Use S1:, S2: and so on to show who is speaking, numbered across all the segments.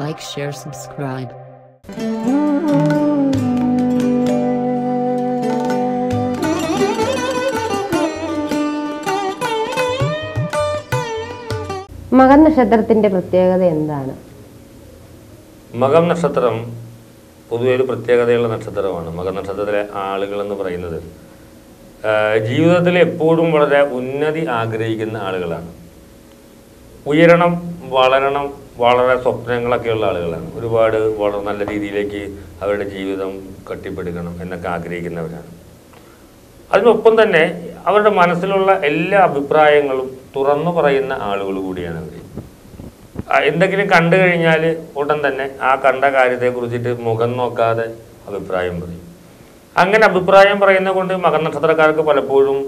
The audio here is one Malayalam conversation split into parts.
S1: Like, share, subscribe.
S2: മകൻ നക്ഷത്രത്തിന്റെ പ്രത്യേകത എന്താണ്?
S3: മകം നക്ഷത്രം പൊതുവെ ഒരു പ്രത്യേകതയുള്ള നക്ഷത്രമാണ്. മകം നക്ഷത്രത്തിലെ ആളുകൾ എന്ന് പറയുന്നത് ജീവിതത്തിൽ എപ്പോഴും വളരെ ഉന്നതി ആഗ്രഹിക്കുന്ന ആളുകളാണ്. ഉയരണം വളരണം വളരെ സ്വപ്നങ്ങളൊക്കെയുള്ള ആളുകളാണ്. ഒരുപാട് വളരെ നല്ല രീതിയിലേക്ക് അവരുടെ ജീവിതം കെട്ടിപ്പടുക്കണം എന്നൊക്കെ ആഗ്രഹിക്കുന്നവരാണ്. അതിനൊപ്പം തന്നെ അവരുടെ മനസ്സിലുള്ള എല്ലാ അഭിപ്രായങ്ങളും തുറന്നു പറയുന്ന ആളുകൾ കൂടിയാണ് അവർ. എന്തെങ്കിലും കണ്ടു കഴിഞ്ഞാൽ ഉടൻ തന്നെ ആ കണ്ട കാര്യത്തെക്കുറിച്ചിട്ട് മുഖം നോക്കാതെ അഭിപ്രായം പറയും. അങ്ങനെ അഭിപ്രായം പറയുന്നത് കൊണ്ട് മകൻ നക്ഷത്രക്കാർക്ക് പലപ്പോഴും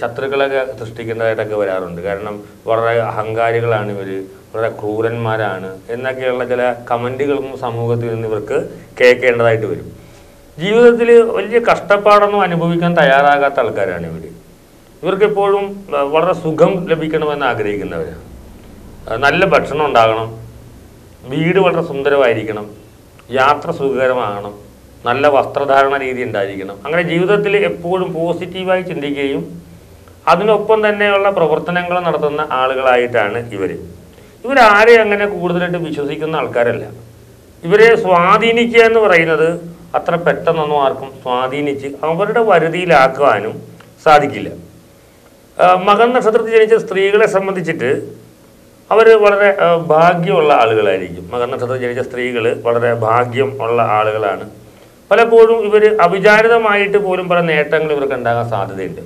S3: ശത്രുക്കളൊക്കെ സൃഷ്ടിക്കുന്നതായിട്ടൊക്കെ വരാറുണ്ട്. കാരണം വളരെ അഹങ്കാരികളാണ് ഇവർ വളരെ ക്രൂരന്മാരാണ് എന്നൊക്കെയുള്ള ചില കമന്റുകളും സമൂഹത്തിൽ നിന്ന് ഇവർക്ക് കേൾക്കേണ്ടതായിട്ട് വരും. ജീവിതത്തിൽ വലിയ കഷ്ടപ്പാടൊന്നും അനുഭവിക്കാൻ തയ്യാറാകാത്ത ആൾക്കാരാണ് ഇവർ ഇവർക്കെപ്പോഴും വളരെ സുഖം ലഭിക്കണമെന്ന് ആഗ്രഹിക്കുന്നവരാണ്. നല്ല ഭക്ഷണം ഉണ്ടാകണം വീട് വളരെ സുന്ദരമായിരിക്കണം യാത്ര സുഖകരമാകണം നല്ല വസ്ത്രധാരണ രീതി ഉണ്ടായിരിക്കണം. അങ്ങനെ ജീവിതത്തിൽ എപ്പോഴും പോസിറ്റീവായി ചിന്തിക്കുകയും അതിനൊപ്പം തന്നെയുള്ള പ്രവർത്തനങ്ങൾ നടത്തുന്ന ആളുകളായിട്ടാണ് ഇവർ ഇവരാരെ അങ്ങനെ കൂടുതലായിട്ട് വിശ്വസിക്കുന്ന ആൾക്കാരല്ല. ഇവരെ സ്വാധീനിക്കുക എന്ന് പറയുന്നത് അത്ര പെട്ടെന്നൊന്നും ആർക്കും സ്വാധീനിച്ച് അവരുടെ വരുതിയിലാക്കുവാനും സാധിക്കില്ല. മകൻ നക്ഷത്രത്തിൽ ജനിച്ച സ്ത്രീകളെ സംബന്ധിച്ചിട്ട് അവർ വളരെ ഭാഗ്യമുള്ള ആളുകളായിരിക്കും. മകൻ നക്ഷത്രത്തിൽ ജനിച്ച സ്ത്രീകൾ വളരെ ഭാഗ്യം ഉള്ള ആളുകളാണ്. പലപ്പോഴും ഇവർ അവിചാരിതമായിട്ട് പോലും പല നേട്ടങ്ങൾ ഇവർക്ക് ഉണ്ടാകാൻ സാധ്യതയുണ്ട്.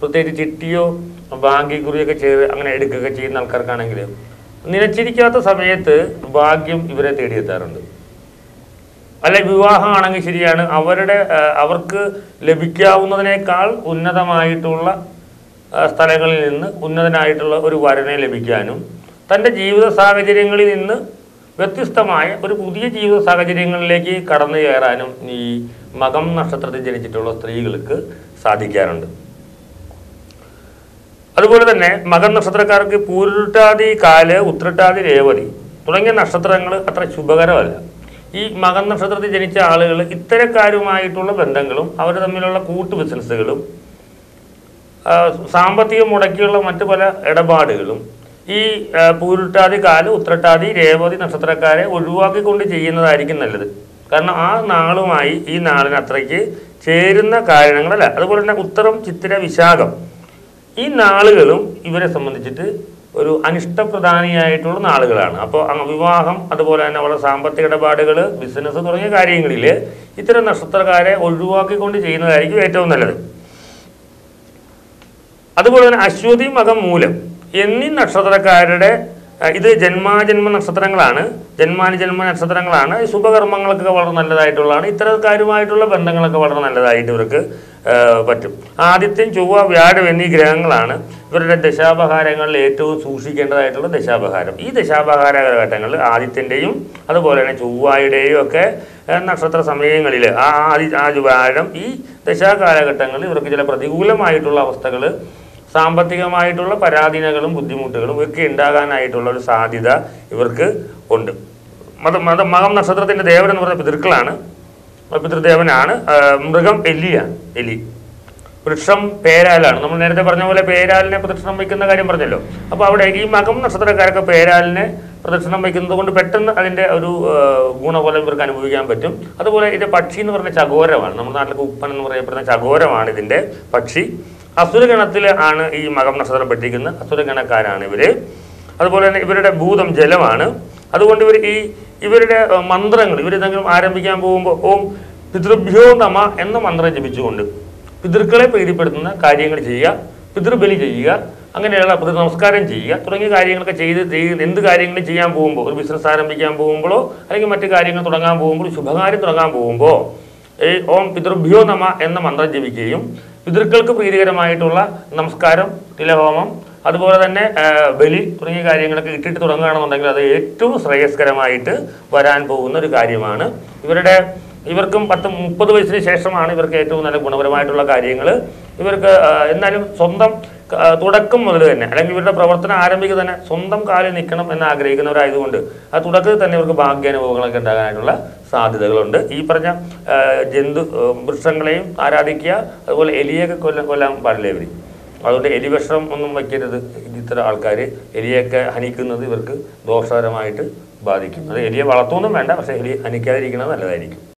S3: പ്രത്യേകിച്ച് ചിട്ടിയോ ഭാഗ്യക്കുറിയൊക്കെ ചെയ്ത് അങ്ങനെ എടുക്കുകയൊക്കെ ചെയ്യുന്ന ആൾക്കാർക്കാണെങ്കിൽ നിലച്ചിരിക്കാത്ത സമയത്ത് ഭാഗ്യം ഇവരെ തേടിയെത്താറുണ്ട്. അല്ലെ വിവാഹമാണെങ്കിൽ ശരിയാണ് അവരുടെ അവർക്ക് ലഭിക്കാവുന്നതിനേക്കാൾ ഉന്നതമായിട്ടുള്ള സ്ഥലങ്ങളിൽ നിന്ന് ഉന്നതനായിട്ടുള്ള ഒരു വരനെ ലഭിക്കാനും തന്റെ ജീവിത സാഹചര്യങ്ങളിൽ നിന്ന് വ്യത്യസ്തമായ ഒരു പുതിയ ജീവിത സാഹചര്യങ്ങളിലേക്ക് കടന്നു കയറാനും ഈ മകം നക്ഷത്രത്തിൽ ജനിച്ചിട്ടുള്ള സ്ത്രീകൾക്ക് സാധിക്കാറുണ്ട്. അതുപോലെ തന്നെ മകൻ നക്ഷത്രക്കാർക്ക് പൂരുട്ടാതി കാൽ ഉത്രട്ടാതി രേവതി തുടങ്ങിയ നക്ഷത്രങ്ങൾ അത്ര ശുഭകരമല്ല. ഈ മകൻ നക്ഷത്രത്തിൽ ജനിച്ച ആളുകൾ ഇത്തരക്കാരുമായിട്ടുള്ള ബന്ധങ്ങളും അവർ തമ്മിലുള്ള കൂട്ടു ബിസിനസ്സുകളും സാമ്പത്തികം മുടക്കിയുള്ള മറ്റു പല ഇടപാടുകളും ഈ പൂരുട്ടാതി കാൽ ഉത്രട്ടാതി രേവതി നക്ഷത്രക്കാരെ ഒഴിവാക്കിക്കൊണ്ട് ചെയ്യുന്നതായിരിക്കും നല്ലത്. കാരണം ആ നാളുമായി ഈ നാളിന് അത്രയ്ക്ക് ചേരുന്ന കാരണങ്ങളല്ല. അതുപോലെ തന്നെ ഉത്തരം ചിത്തിര വിശാഖം ഈ നാളുകളും ഇവരെ സംബന്ധിച്ചിട്ട് ഒരു അനിഷ്ടപ്രധാനിയായിട്ടുള്ള നാളുകളാണ്. അപ്പോൾ വിവാഹം അതുപോലെ തന്നെ അവരുടെ സാമ്പത്തിക ഇടപാടുകൾ ബിസിനസ് തുടങ്ങിയ കാര്യങ്ങളിൽ ഇത്തരം നക്ഷത്രക്കാരെ ഒഴിവാക്കിക്കൊണ്ട് ചെയ്യുന്നതായിരിക്കും ഏറ്റവും നല്ലത്. അതുപോലെ തന്നെ അശ്വതി മകം മൂലം എന്നീ നക്ഷത്രക്കാരുടെ ഇത് ജന്മാജന്മ നക്ഷത്രങ്ങളാണ്. ജന്മാനുജന്മ നക്ഷത്രങ്ങളാണ്. ശുഭകർമ്മങ്ങൾക്കൊക്കെ വളരെ നല്ലതായിട്ടുള്ളതാണ്. ഇത്തരക്കാരുമായിട്ടുള്ള ബന്ധങ്ങളൊക്കെ വളരെ നല്ലതായിട്ട് ഇവർക്ക് പറ്റും. ആദിത്യം ചൊവ്വ വ്യാഴം എന്നീ ഗ്രഹങ്ങളാണ് ഇവരുടെ ദശാപഹാരങ്ങളിൽ ഏറ്റവും സൂക്ഷിക്കേണ്ടതായിട്ടുള്ള ദശാപഹാരം. ഈ ദശാപഹാര കാലഘട്ടങ്ങളിൽ ആദിത്യന്റെയും അതുപോലെ തന്നെ ചൊവ്വായുടെയും ഒക്കെ നക്ഷത്ര സമയങ്ങളിൽ ആ ആദി ആ വ്യാഴം ഈ ദശാകാലഘട്ടങ്ങളിൽ ഇവർക്ക് ചില പ്രതികൂലമായിട്ടുള്ള അവസ്ഥകൾ സാമ്പത്തികമായിട്ടുള്ള പരാധീനകളും ബുദ്ധിമുട്ടുകളും ഒക്കെ ഉണ്ടാകാനായിട്ടുള്ള ഒരു സാധ്യത ഇവർക്ക് ഉണ്ട്. മത മത മകം നക്ഷത്രത്തിന്റെ ദേവൻ എന്ന് പറയുന്ന പിതൃക്കളാണ്. പിതൃദേവനാണ് മൃഗം എലിയാണ് എലി. വൃക്ഷം പേരാലാണ്. നമ്മൾ നേരത്തെ പറഞ്ഞ പോലെ പേരാലിനെ പ്രദക്ഷിണം വയ്ക്കുന്ന കാര്യം പറഞ്ഞല്ലോ. അപ്പോൾ അവിടെ ഈ മകം നക്ഷത്രക്കാരൊക്കെ പേരാലിനെ പ്രദക്ഷിണം വയ്ക്കുന്നത് കൊണ്ട് പെട്ടെന്ന് അതിന്റെ ഒരു ഗുണകോലം ഇവർക്ക് അനുഭവിക്കാൻ പറ്റും. അതുപോലെ ഇതിന്റെ പക്ഷി എന്ന് പറഞ്ഞ ചകോരമാണ്. നമ്മുടെ നാട്ടിലൊക്കെ ഉപ്പൻ എന്ന് പറയപ്പെടുന്ന ചകോരമാണ് ഇതിന്റെ പക്ഷി. അസുരഗണത്തിൽ ആണ് ഈ മകം നക്ഷത്രം പെട്ടിരിക്കുന്നത്. അസുരഗണക്കാരാണ് ഇവർ അതുപോലെ തന്നെ ഇവരുടെ ഭൂതം ജലമാണ്. അതുകൊണ്ട് ഇവർ ഈ ഇവരുടെ മന്ത്രങ്ങൾ ഇവരെന്തെങ്കിലും ആരംഭിക്കാൻ പോകുമ്പോൾ ഓം പിതൃഭ്യോ നമ എന്ന മന്ത്രം ജപിച്ചുകൊണ്ട് പിതൃക്കളെ പ്രീതിപ്പെടുത്തുന്ന കാര്യങ്ങൾ ചെയ്യുക പിതൃബലി ചെയ്യുക അങ്ങനെയുള്ള പിതൃ നമസ്കാരം ചെയ്യുക തുടങ്ങിയ കാര്യങ്ങളൊക്കെ ചെയ്ത് ചെയ്ത് എന്ത് കാര്യങ്ങൾ ചെയ്യാൻ പോകുമ്പോൾ ഒരു ബിസിനസ് ആരംഭിക്കാൻ പോകുമ്പോഴോ അല്ലെങ്കിൽ മറ്റു കാര്യങ്ങൾ തുടങ്ങാൻ പോകുമ്പോൾ ശുഭകാര്യം തുടങ്ങാൻ പോകുമ്പോൾ ഈ ഓം പിതൃഭ്യോ നമ എന്ന മന്ത്രം ജപിക്കുകയും പിതൃക്കൾക്ക് പ്രീതികരമായിട്ടുള്ള നമസ്കാരം തിലഹോമം അതുപോലെ തന്നെ ബലി തുടങ്ങിയ കാര്യങ്ങളൊക്കെ ഇട്ടിട്ട് തുടങ്ങുകയാണെന്നുണ്ടെങ്കിൽ അത് ഏറ്റവും ശ്രേയസ്കരമായിട്ട് വരാൻ പോകുന്ന ഒരു കാര്യമാണ്. ഇവരുടെ ഇവർക്കും പത്ത് മുപ്പത് വയസ്സിന് ശേഷമാണ് ഇവർക്ക് ഏറ്റവും നല്ല ഗുണപരമായിട്ടുള്ള കാര്യങ്ങൾ ഇവർക്ക് എന്നാലും സ്വന്തം തുടക്കം മുതൽ തന്നെ അല്ലെങ്കിൽ ഇവരുടെ പ്രവർത്തനം ആരംഭിക്കുക തന്നെ സ്വന്തം കാലിൽ നിൽക്കണം എന്ന് ആഗ്രഹിക്കുന്നവരായതുകൊണ്ട് ആ തുടക്കത്തിൽ തന്നെ ഇവർക്ക് ഭാഗ്യാനുഭവങ്ങളൊക്കെ ഉണ്ടാകാനായിട്ടുള്ള സാധ്യതകളുണ്ട്. ഈ പറഞ്ഞ ജന്തു വൃക്ഷങ്ങളെയും ആരാധിക്കുക അതുപോലെ എലിയൊക്കെ കൊല്ലം കൊല്ലാൻ പാടില്ല ഇവർ അതുകൊണ്ട് എലി വിഷം ഒന്നും വയ്ക്കരുത്. ഇത്തരം ആൾക്കാർ എലിയൊക്കെ ഹനിക്കുന്നത് ഇവർക്ക് ദോഷകരമായിട്ട് ബാധിക്കും. അത് എലിയെ വളർത്തുമൊന്നും വേണ്ട പക്ഷേ എലി ഹനിക്കാതിരിക്കുന്നത് നല്ലതായിരിക്കും.